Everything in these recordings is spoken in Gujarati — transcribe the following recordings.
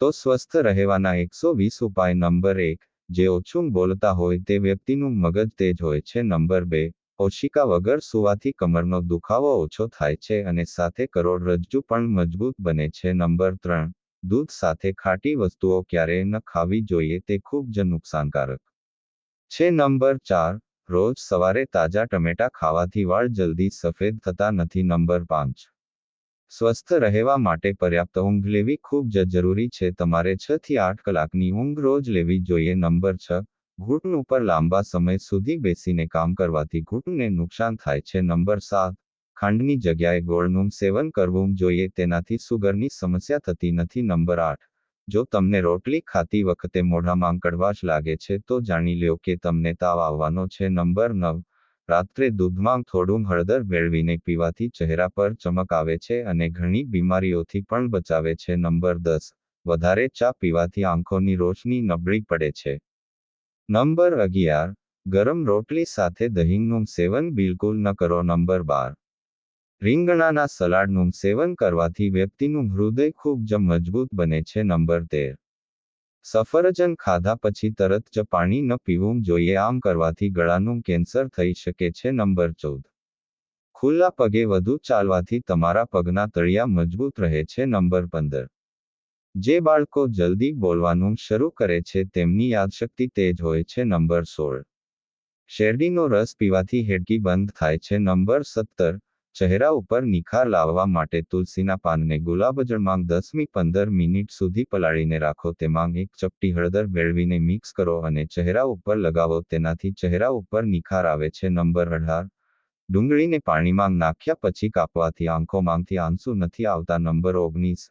તો સ્વસ્થ રહેવાના એકસો વીસ ઉપાય નંબર એક, જે ઓછું બોલતા હોય તે વ્યક્તિનું મગજ તેજ હોય છે. નંબર બે, ઓશિકા વગર સુવાથી કમરનો દુખાવો ઓછો થાય છે અને સાથે કરોડરજ્જુ પણ મજબૂત બને છે. નંબર ત્રણ, દૂધ સાથે ખાટી વસ્તુઓ ક્યારેય ન ખાવી જોઈએ તે ખૂબ જ નુકસાનકારક છે. નંબર ચાર, રોજ સવારે તાજા ટમેટા ખાવાથી વાળ જલ્દી સફેદ થતા નથી. નંબર પાંચ સ્વસ્થ રહેવા માટે પર્યાપ્ત ઊંઘ લેવી ખૂબ જ જરૂરી છે. તમારે છ થી આઠ કલાકની ઊંઘ રોજ લેવી જોઈએ. નંબર છ, ઘૂંટણ ઉપર લાંબા સમય સુધી બેસીને કામ કરવાથી ઘૂંટણને નુકસાન થાય છે. નંબર સાત, ખાંડની જગ્યાએ ગોળનું સેવન કરવું જોઈએ. તેનાથી સુગરની સમસ્યા થતી નથી. નંબર આઠ, જો તમને રોટલી ખાતી વખતે મોઢામાં કડવાશ લાગે છે, તો જાણી લ્યો કે તમને તાવ આવવાનો છે. નંબર નવ રાત્રે દૂધમાં થોડું હળદર ભેળવીને પીવાથી ચહેરા પર ચમક આવે છે અને ઘણી બીમારીઓથી પણ બચાવે છે. નંબર દસ, વધારે ચા પીવાથી આંખોની રોશની નબળી પડે છે. નંબર અગિયાર, ગરમ રોટલી સાથે દહીંનું સેવન બિલકુલ ન કરો. નંબર બાર, રીંગણાના સલાડનું સેવન કરવાથી વ્યક્તિનું હૃદય ખૂબ જ મજબૂત બને છે. નંબર તેર સફરજન ખાધા પછી તરત જ પાણી ન પીવું જોઈએ આમ કરવાથી ગળાનું કેન્સર થઈ શકે છે નંબર ચૌદ. ખુલ્લા પગે વધુ ચાલવાથી તમારા પગના તળિયા મજબૂત રહે છે નંબર પંદર. જે બાળકો જલ્દી બોલવાનું શરૂ કરે છે તેમની યાદશક્તિ તેજ હોય છે નંબર સોળ. શેરડીનો રસ પીવાથી હેડકી બંધ થાય છે નંબર સત્તર. ચહેરા ઉપર નિખાર લાવવા માટે તુલસીના પાનને ગુલાબજળમાં દસમી પંદર મિનિટ સુધી પલાળીને રાખો. તેમાં એક ચપટી હળદર મેળવીને મિક્સ કરો અને ચહેરા ઉપર લગાવો. તેનાથી ચહેરા ઉપર નિખાર આવે છે. નંબર અઢાર. ડુંગળીને પાણીમાં નાખ્યા પછી કાપવાથી આંખોમાંથી આંસુ નથી આવતા. નંબર ઓગણીસ.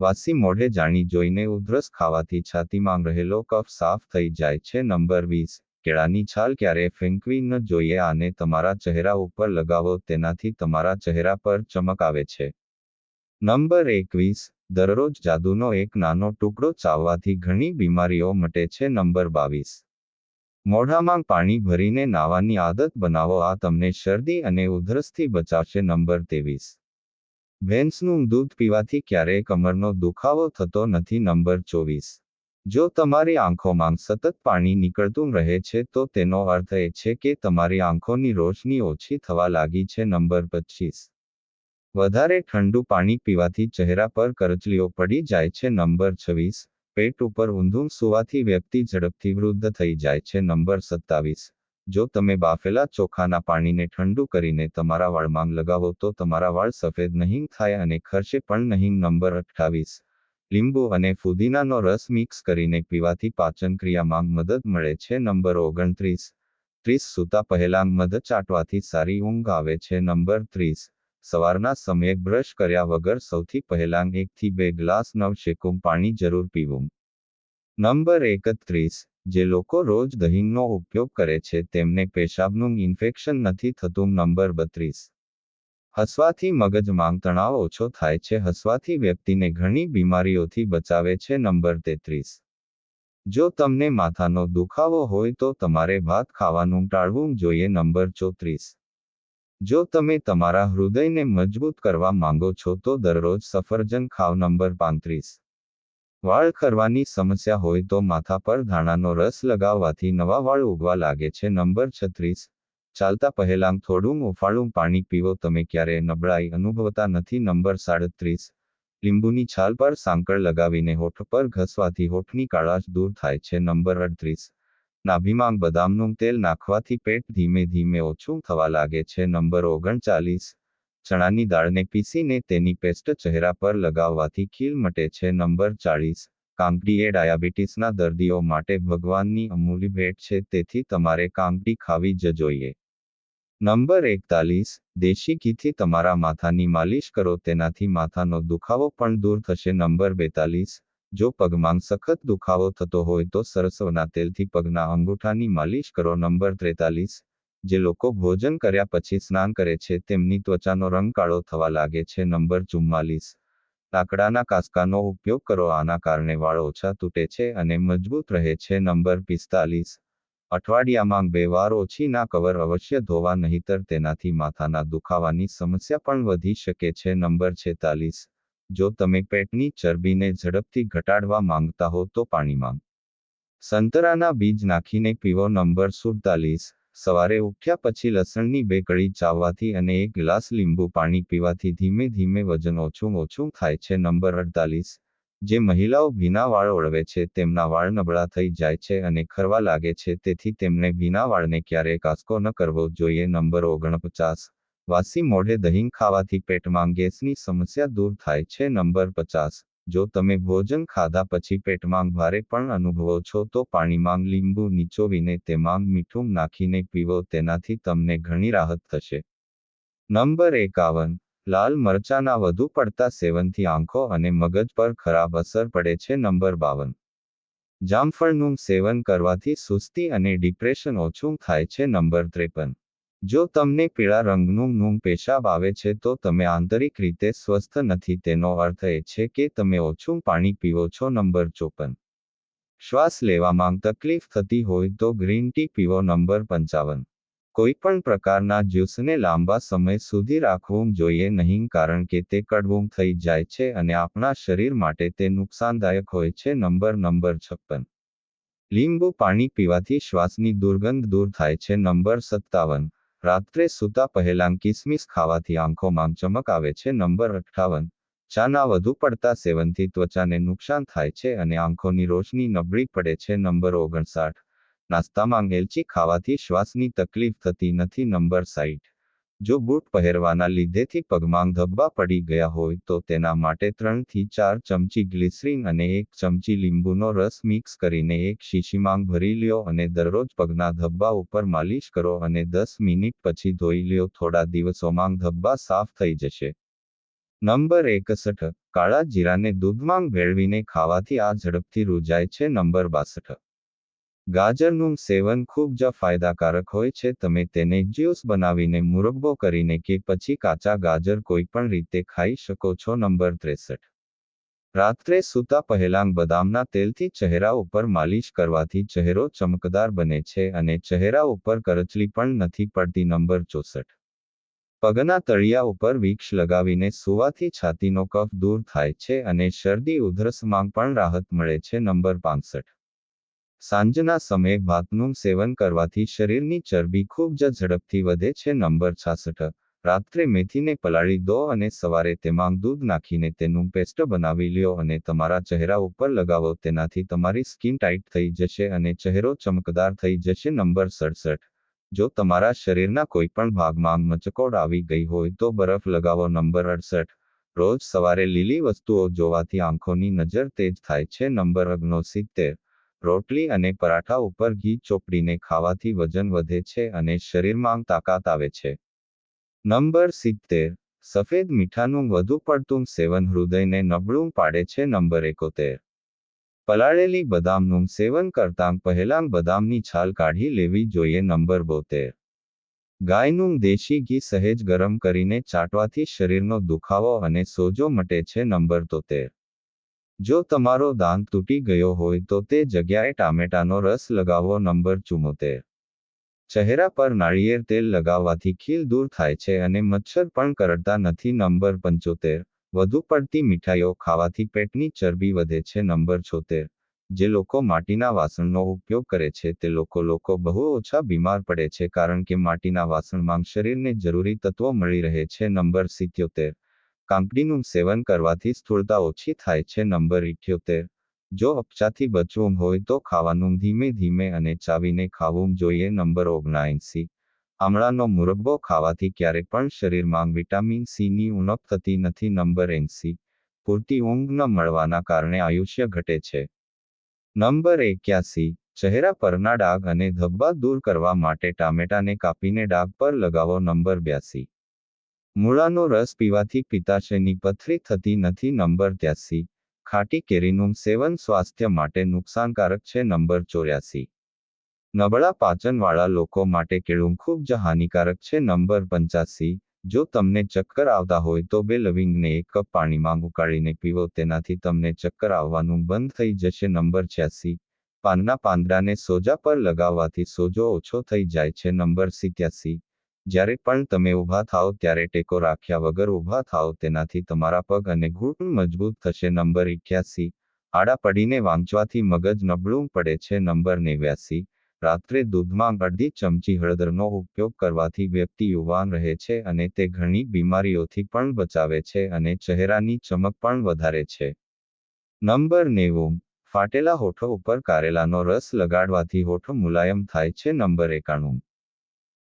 વાસી મોઢે જાણી જોઈને ઉધરસ ખાવાથી છાતીમાં રહેલો કફ સાફ થઈ જાય છે. નંબર વીસ. કેળાની છાલ ક્યારે ફેંકવી ન જોઈએ આને તમારા ચહેરા ઉપર લગાવો તેનાથી તમારા ચહેરા પર ચમક આવે છે. નંબર એકવીસ, દરરોજ જાદુનો એક નાનો ટુકડો ચાવવાથી ઘણી બીમારીઓ મટે છે. નંબર બાવીસ, મોઢામાં પાણી ભરીને નાવાની આદત બનાવો, આ તમને શરદી અને ઉધરસથી બચાવશે. નંબર ત્રેવીસ, ભેંસનું દૂધ પીવાથી ક્યારેય કમરનો દુખાવો થતો નથી. નંબર ચોવીસ જો તમારી આંખોમાં સતત પાણી નીકળતું રહે છે, તો તેનો અર્થ એ છે કે તમારી આંખોની રોશની ઓછી થવા લાગી છે. નંબર પચીસ. વધારે ઠંડુ પાણી પીવાથી ચહેરા પર કરચલીઓ પડી જાય છે. નંબર છવ્વીસ. પેટ ઉપર ઊંધું સુવાથી વ્યક્તિ ઝડપથી વૃદ્ધ થઈ જાય છે. નંબર સત્તાવીસ. જો તમે બાફેલા ચોખાના પાણીને ઠંડુ કરીને તમારા વાળમાં લગાવો, તો તમારા વાળ સફેદ નહીં થાય અને ખર્ચે પણ નહીં. નંબર અઠ્ઠાવીસ. લીંબુ અને ફુદીનાનો રસ મિક્સ કરીને પીવાથી પાચન ક્રિયામાં મદદ મળે છે. નંબર ઓગણત્રીસ. ત્રીસ સૂતા પહેલાં મધ ચાટવાથી સારી ઊંઘ આવે છે. નંબર ત્રીસ. સવારના સમયે બ્રશ કર્યા વગર સૌથી પહેલાં એકથી બે ગ્લાસ નવ શેકું પાણી જરૂર પીવું. નંબર એકત્રીસ. જે લોકો રોજ દહીંનો ઉપયોગ કરે છે તેમને પેશાબનું ઇન્ફેક્શન નથી થતું. નંબર બત્રીસ. હસવાથી મગજમાં તણાવ ઓછો થાય છે, હસવાથી વ્યક્તિને ઘણી બીમારીઓથી બચાવે છે. નંબર તેત્રીસ. જો તમને માથાનો દુખાવો હોય તો તમારે ભાત ખાવાનું ટાળવું જોઈએ. નંબર ચોત્રીસ. જો તમે તમારા હૃદયને મજબૂત કરવા માંગો છો તો દરરોજ સફરજન ખાવ. નંબર પાંત્રીસ. વાળ ખરવાની સમસ્યા હોય તો માથા પર ધાણાનો રસ લગાવવાથી નવા વાળ ઉગવા લાગે છે. નંબર છત્રીસ. ચાલતા પહેલાં થોડું ઉફાળું પાણી પીવો. તમે ક્યારેય નબળાઈ અનુભવતા નથી. નંબર સાડત્રીસ. લીંબુની છાલ પર સાંકળ લગાવીને હોઠ પર ઘસવાથી હોઠની કાળાશ દૂર થાય છે. નંબર અડત્રીસ. નાભિમાં બદામનું તેલ નાખવાથી પેટ ધીમે ધીમે ઓછું થવા લાગે છે. નંબર ઓગણચાલીસ. ચણાની દાળને પીસીને તેની પેસ્ટ ચહેરા પર લગાવવાથી ખીલ મટે છે. નંબર ચાળીસ. કાંકડી એ ડાયાબિટીસના દર્દીઓ માટે ભગવાનની અમૂલ્ય ભેટ છે, તેથી તમારે કાંકડી ખાવી જ જોઈએ. નંબર એકતાલીસ. દેશી ઘીથી તમારા માથાની માલિશ કરો, તેનાથી માથાનો દુખાવો પણ દૂર થશે. નંબર બેતાલીસ. જો પગમાં સખત દુખાવો થતો હોય તો સરસવના તેલથી પગના અંગૂઠાની માલિશ કરો. નંબર ત્રેતાલીસ. જે લોકો ભોજન કર્યા પછી સ્નાન કરે છે, તેમની ત્વચાનો રંગ કાળો થવા લાગે છે. નંબર ચુમ્માલીસ. લાકડાના કાસ્કાનો ઉપયોગ કરો. આના કારણે વાળ ઓછા તૂટે છે અને મજબૂત રહે છે. નંબર પિસ્તાલીસ. અઠવાડિયામાં બે વાર ઓછી ના કવર અવશ્ય ધોવા, નહીતર તેનાથી માથાના દુખાવાની સમસ્યા પણ વધી શકે છે. નંબર છેતાલીસ. જો તમે પેટની ચરબીને ઝડપથી ઘટાડવા માંગતા હો, તો પાણીમાં સંતરાના બીજ નાખીને પીવો. નંબર સુડતાલીસ. સવારે ઉઠ્યા પછી લસણની બે કળી ચાવવાથી અને એક ગ્લાસ લીંબુ પાણી પીવાથી ધીમે ધીમે વજન ઓછું ઓછું થાય છે. નંબર અડતાલીસ. જે મહિલાઓ ભીના વાળ ઓળવે છે, તેમના વાળ નબળા થઈ જાય છે અને ખરવા લાગે છે, તેથી તેમને ભીના વાળને ક્યારેય કાસ્કો ન કરવો જોઈએ. નંબર ઓગણપચાસ. વાસી મોઢે દહીં ખાવાથી પેટમાં ગેસની સમસ્યા દૂર થાય છે. નંબર પચાસ. જો તમે ભોજન ખાધા પછી પેટમાં ભારે પણ અનુભવો છો, તો પાણીમાં લીંબુ નીચોવીને તેમાં મીઠું નાખીને પીવો, તેનાથી તમને ઘણી રાહત થશે. નંબર એકાવન. લાલ મરચાના વધુ પડતા સેવનથી આંખો અને મગજ પર ખરાબ અસર પડે છે, નંબર બાવન. જામફળનું સેવન કરવાથી સુસ્તી અને ડિપ્રેશન ઓછું થાય છે, નંબર ત્રેપન. જો તમને પીળા રંગનું નું પેશાબ આવે છે તો તમે આંતરિક રીતે સ્વસ્થ નથી. તેનો અર્થ એ છે કે તમે ઓછું પાણી પીવો છો. નંબર ચોપન. શ્વાસ લેવામાં તકલીફ થતી હોય તો ગ્રીન ટી પીવો. નંબર પંચાવન. કોઈપણ પ્રકારના જ્યુસને લાંબા સમય સુધી રાખવું જોઈએ નહીં કારણ કે તે કડવું થઈ જાય છે અને આપણા શરીર માટે તે નુકસાનદાયક હોય છે. નંબર નંબર છપ્પન. લીંબુ પાણી પીવાથી શ્વાસની દુર્ગંધ દૂર થાય છે. નંબર સત્તાવન. રાત્રે સૂતા પહેલાં કિસમિસ ખાવાથી આંખોમાં ચમક આવે છે. નંબર અઠ્ઠાવન. ચાના વધુ પડતા સેવનથી ત્વચાને નુકસાન થાય છે અને આંખોની રોશની નબળી પડે છે. નંબર ઓગણસાઠ. નાસ્તામાં એલચી ખાવાથી શ્વાસની તકલીફ થતી નથી. નંબર સાઈઠ. જો બૂટ પહેરવાના લીધેથી પગમાં ધબ્બા પડી ગયા હોય તો તેના માટે ત્રણથી ચાર ચમચી ગ્લિસરીન અને એક ચમચી લીંબુનો રસ મિક્સ કરીને એક શીશીમાં ભરી લ્યો અને દરરોજ પગના ધબ્બા ઉપર માલિશ કરો અને દસ મિનિટ પછી ધોઈ લ્યો. થોડા દિવસોમાં ધબ્બા સાફ થઈ જશે. નંબર એકસઠ. કાળા જીરાને દૂધમાં ભેળવીને ખાવાથી આ ઝડપથી રૂજાય છે. નંબર બાસઠ. ગાજરનું સેવન ખૂબ જ ફાયદાકારક હોય છે. તમે તેને જ્યુસ બનાવીને મુરબ્બો કરીને કે પછી કાચા ગાજર કોઈ પણ રીતે ખાઈ શકો છો. નંબર ત્રેસઠ. રાત્રે સૂતા પહેલાં બદામના તેલથી ચહેરા ઉપર માલિશ કરવાથી ચહેરો ચમકદાર બને છે અને ચહેરા ઉપર કરચલી પણ નથી પડતી. નંબર ચોસઠ. પગના તળિયા ઉપર વિક્ષ લગાવીને સુવાથી છાતીનો કફ દૂર થાય છે અને શરદી ઉધરસમાં પણ રાહત મળે છે. નંબર પાંસઠ. સાંજના સમયે ભાતનું સેવન કરવાથી શરીરની ચરબી ખૂબ જ ઝડપથી વધે છે. નંબર છાસઠ. રાત્રે મેથીને પલાળી દો અને સવારે તેમાં દૂધ નાખીને તેનું પેસ્ટ બનાવી લ્યો અને તમારા ચહેરા ઉપર લગાવો. તેનાથી તમારી સ્કિન ટાઈટ થઈ જશે અને ચહેરો ચમકદાર થઈ જશે. નંબર સડસઠ. જો તમારા શરીરના કોઈ પણ ભાગમાં મચકોડ આવી ગઈ હોય તો બરફ લગાવો. નંબર અડસઠ. રોજ સવારે લીલી વસ્તુઓ જોવાથી આંખોની નજર તેજ થાય છે. નંબર ઓગણસિત્તેર. સિત્તેર રોટલી અને પરાઠા ઉપર ઘી ચોપડીને ખાવાથી વજન વધે છે અને શરીરમાં તાકાત આવે છે. નંબર સિત્તેર. સફેદ મીઠાનું વધુ પડતું સેવન હૃદયને નબળું પાડે છે નંબર એકોતેર. પલાળેલી બદામનું સેવન કરતાં પહેલાં બદામની છાલ કાઢી લેવી જોઈએ નંબર બોતેર. ગાયનું દેશી ઘી સહેજ ગરમ કરીને ચાટવાથી શરીરનો દુખાવો અને સોજો મટે છે નંબર તોતેર. જો તમારો દાંત તૂટી ગયો હોય તો તે જગ્યાએ ટામેટાનો રસ લગાવો, નંબર ચુમ્મોતેર. ચહેરા પર નાળિયેર તેલ લગાવવાથી ખીલ દૂર થાય છે અને મચ્છર પણ કરડતા નથી, નંબર પંચોતેર. વધુ પડતી મીઠાઈઓ ખાવાથી પેટની ચરબી વધે છે, નંબર છોતેર. જે લોકો માટીના વાસણનો ઉપયોગ કરે છે તે લોકો લોકો બહુ ઓછા બીમાર પડે છે કારણ કે માટીના વાસણમાં શરીરને જરૂરી તત્વો મળી રહે છે, નંબર સિત્યોતેર. કાંકડીનું સેવન કરવાથી સ્થૂળતા ઓછી થાય છે. નંબર ઇઠ્યોતેર. જો અપચાથી બચવું હોય તો ખાવાનું ધીમે ધીમે અને ચાવીને ખાવું જોઈએ. નંબર ઓગણએંસી આમળાનો મુરબ્બો ખાવાથી ક્યારે પણ શરીરમાં વિટામિન સીની ઉણપ થતી નથી. નંબર એંસી. પૂરતી ઊંઘ ન મળવાના કારણે આયુષ્ય ઘટે છે. નંબર એક્યાસી. ચહેરા પરના ડાઘ અને ધબ્બા દૂર કરવા માટે ટામેટાને કાપીને ડાઘ પર લગાવો. નંબર બ્યાસી. મૂળાનો રસ પીવાથી પિત્તાશયની પથરી થતી નથી. નંબર ત્યાસી. ખાટી કેરીનું સેવન સ્વાસ્થ્ય માટે નુકસાનકારક છે. નંબર ચોર્યાસી. નબળા પાચનવાળા લોકો માટે કેળું ખૂબ જ હાનિકારક છે. નંબર પંચાસી જો તમને ચક્કર આવતા હોય તો બે લવિંગને એક કપ પાણીમાં ઉકાળીને પીવો. તેનાથી તમને ચક્કર આવવાનું બંધ થઈ જશે. નંબર છ્યાસી. પાનના પાંદડાને સોજા પર લગાવવાથી સોજો ઓછો થઈ જાય છે. નંબર સિત્યાસી. જ્યારે પણ તમે ઊભા થાઓ ત્યારે ટેકો રાખ્યા વગર ઊભા થાઓ તેનાથી તમારા પગ અને ઘૂંટણ મજબૂત થશે. નંબર ઇઠ્યાસી આડા પડીને વાંચવાથી મગજ નબળું પડે છે. નંબર નેવ્યાસી. રાત્રે દૂધમાં અડધી ચમચી હળદરનો ઉપયોગ કરવાથી વ્યક્તિ યુવાન રહે છે અને તે ઘણી બીમારીઓથી પણ બચાવે છે અને ચહેરાની ચમક પણ વધારે છે. નંબર નેવું. ફાટેલા હોઠો ઉપર કારેલાનો રસ લગાડવાથી હોઠ મુલાયમ થાય છે. નંબર એકાણું.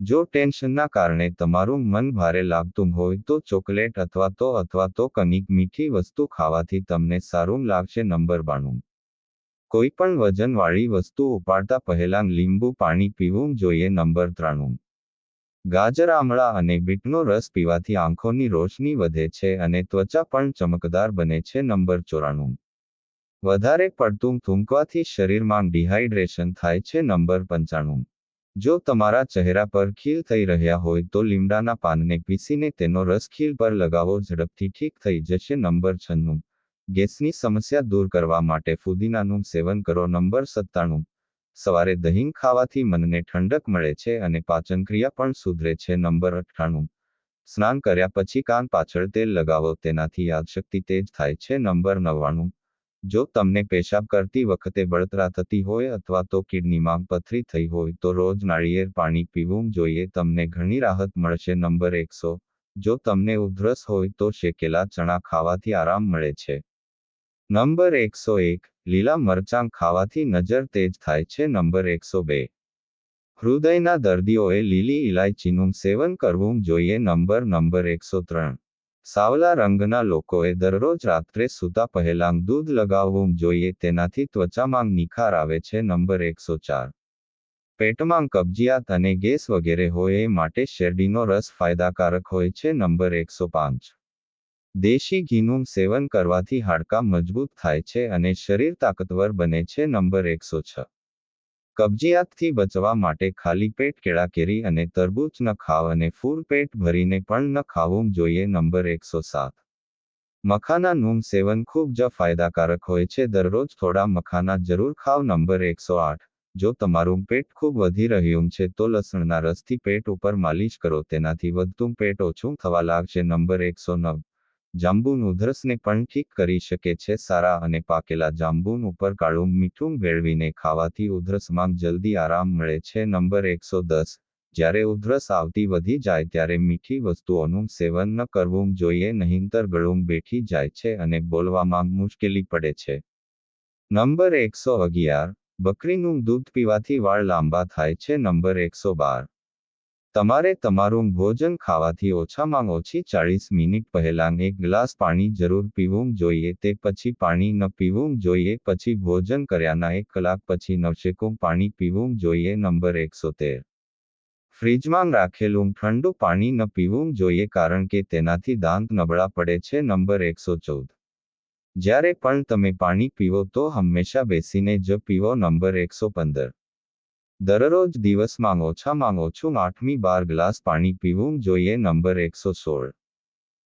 જો ટેન્શનના કારણે તમારું મન ભારે લાગતું હોય તો ચોકલેટ અથવા તો અથવા તો કનિક મીઠી વસ્તુ ખાવાથી તમને સારું લાગશે નંબર બાણું. કોઈ પણ વજનવાળી વસ્તુ ઉપાડતા પહેલા લીંબુ પાણી પીવું જોઈએ નંબર ત્રાણું. ગાજર, આમળા અને બીટનો રસ પીવાથી આંખોની રોશની વધે છે અને ત્વચા પણ ચમકદાર બને છે નંબર ચોરાણું. વધારે પડતું થૂંકવાથી શરીરમાં ડિહાઇડ્રેશન થાય છે નંબર પંચાણું. જો તમારા ચહેરા પર ખીલ થઈ રહ્યા હોય તો લીમડાના પાનને પીસીને તેનો રસ ખીલ પર લગાવો, ઝડપથી ઠીક થઈ જશે. નંબર છન્નું. ગેસની સમસ્યા દૂર કરવા માટે ફુદીનાનું સેવન કરો. નંબર સત્તાણું. સવારે દહીં ખાવાથી મનને ઠંડક મળે છે અને પાચનક્રિયા પણ સુધરે છે. નંબર અઠ્ઠાણું. સ્નાન કર્યા પછી કાન પાછળ તેલ લગાવો. તેનાથી યાદશક્તિ તેજ થાય છે. નંબર નવ્વાણું. જો તમને પેશાબ કરતી વખતે બળતરા થતી હોય અથવા તો કિડનીમાં પથરી થઈ હોય તો રોજ નાળિયેર પાણી પીવું જોઈએ. તમને ઘણી રાહત મળશે. નંબર એકસો. જો તમને ઉધરસ હોય તો શેકેલા ચણા ખાવાથી આરામ મળે છે. નંબર એકસો એક. લીલા મરચાં ખાવાથી નજર તેજ થાય છે. નંબર એકસો બે. હૃદયના દર્દીઓએ લીલી ઇલાયચીનું સેવન કરવું જોઈએ. નંબર નંબર એકસો ત્રણ. સાવલા રંગના લોકોએ દરરોજ રાત્રે સૂતા પહેલાં દૂધ લગાવવું જોઈએ તેનાથી ત્વચામાં નિખાર આવે છે નંબર એકસો ચાર. પેટમાં કબજિયાત અને ગેસ વગેરે હોય એ માટે શેરડીનો રસ ફાયદાકારક હોય છે નંબર એકસો પાંચ. દેશી ઘીનું સેવન કરવાથી હાડકાં મજબૂત થાય છે અને શરીર તાકતવર બને છે નંબર એકસો છ. કબજિયાતથી બચવા માટે ખાલી પેટ કેળા કેરી અને તરબૂચ ન ખાવ અને ફૂલ પેટ ભરીને પણ ન ખાવું જોઈએ નંબર એકસો સાત. મખાનાનું સેવન ખૂબ જ ફાયદાકારક હોય છે. દરરોજ થોડા મખાના જરૂર ખાવ નંબર એકસો આઠ. જો તમારું પેટ ખૂબ વધી રહ્યું છે તો લસણના રસથી પેટ ઉપર માલિશ કરો. તેનાથી વધતું પેટ ઓછું થવા લાગશે નંબર એકસો નવ. જાંબુન ઉધરસને પણ ઠીક કરી શકે છે સારા અને પાકેલા જાંબુન ઉપર કાળું મીઠું ભેળવીને ખાવાથી ઉધરસમાં જલ્દી આરામ મળે છે. નંબર એકસો દસ. જ્યારે ઉધરસ આવતી વધી જાય ત્યારે મીઠી વસ્તુઓનું સેવન ન કરવું જોઈએ, નહીંતર ગળું બેઠી જાય છે અને બોલવામાં મુશ્કેલી પડે છે. નંબર એકસો અગિયાર. બકરીનું દૂધ પીવાથી વાળ લાંબા થાય છે. નંબર એકસો બાર. તમારે તમારું ભોજન ખાવાથી ઓછામાં ઓછી ચાળીસ મિનિટ પહેલાં એક ગ્લાસ પાણી જરૂર પીવું જોઈએ, તે પછી પાણી ન પીવું જોઈએ, પછી ભોજન કર્યાના એક કલાક પછી નવશેકું પાણી પીવું જોઈએ. નંબર એકસો તેર ફ્રીજમાં રાખેલું ઠંડુ પાણી ન પીવું જોઈએ કારણ કે તેનાથી દાંત નબળા પડે છે. નંબર એકસો ચૌદ જ્યારે પણ તમે પાણી પીવો તો હંમેશા બેસીને જ પીવો. નંબર એકસો પંદર. દરરોજ દિવસમાં ઓછામાં ઓછું આઠમી બાર ગ્લાસ પાણી પીવું જોઈએ. નંબર એકસો સોળ.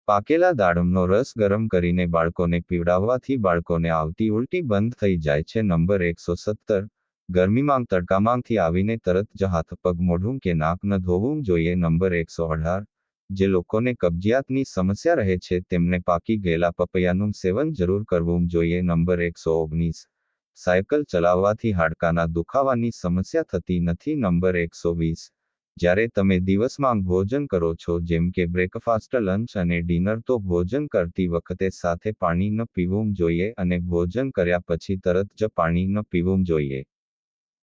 પાકેલા દાડમનો રસ ગરમ કરીને બાળકોને પીવડાવવાથી બાળકોને આવતી ઉલટી બંધ થઈ જાય છે. નંબર એકસો સત્તર. ગરમીમાં તડકામાંથી આવીને તરત જ હાથ પગ મોઢું કે નાક ન ધોવું જોઈએ. નંબર એકસો અઢાર. જે લોકોને કબજિયાતની સમસ્યા રહે છે, તેમને પાકી ગયેલા પપૈયાનું સેવન જરૂર કરવું જોઈએ. નંબર એકસો ઓગણીસ. સાયકલ ચલાવવાથી હાડકાના દુખાવાની સમસ્યા થતી નથી. નંબર એકસો વીસ. જ્યારે તમે દિવસમાં ભોજન કરો છો, જેમ કે બ્રેકફાસ્ટ, લંચ અને ડિનર, તો ભોજન કરતી વખતે સાથે પાણી ન પીવું જોઈએ અને ભોજન કર્યા પછી તરત જ પાણી ન પીવું જોઈએ.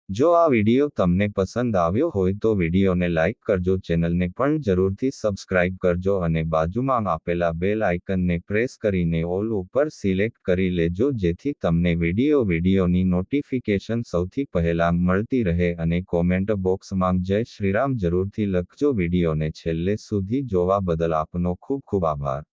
જો આ વીડિયો તમને પસંદ આવ્યો હોય તો વિડીયોને લાઇક કરજો, ચેનલને પણ જરૂરથી સબસ્ક્રાઇબ કરજો અને બાજુમાં આપેલા બેલ આઇકનને પ્રેસ કરીને ઓલ ઉપર સિલેક્ટ કરી લેજો, જેથી તમને વીડિયો વિડીયોની નોટિફિકેશન સૌથી પહેલાં મળતી રહે અને કોમેન્ટ બોક્સમાં જય શ્રીરામ જરૂરથી લખજો. વિડીયોને છેલ્લે સુધી જોવા બદલ આપનો ખૂબ ખૂબ આભાર.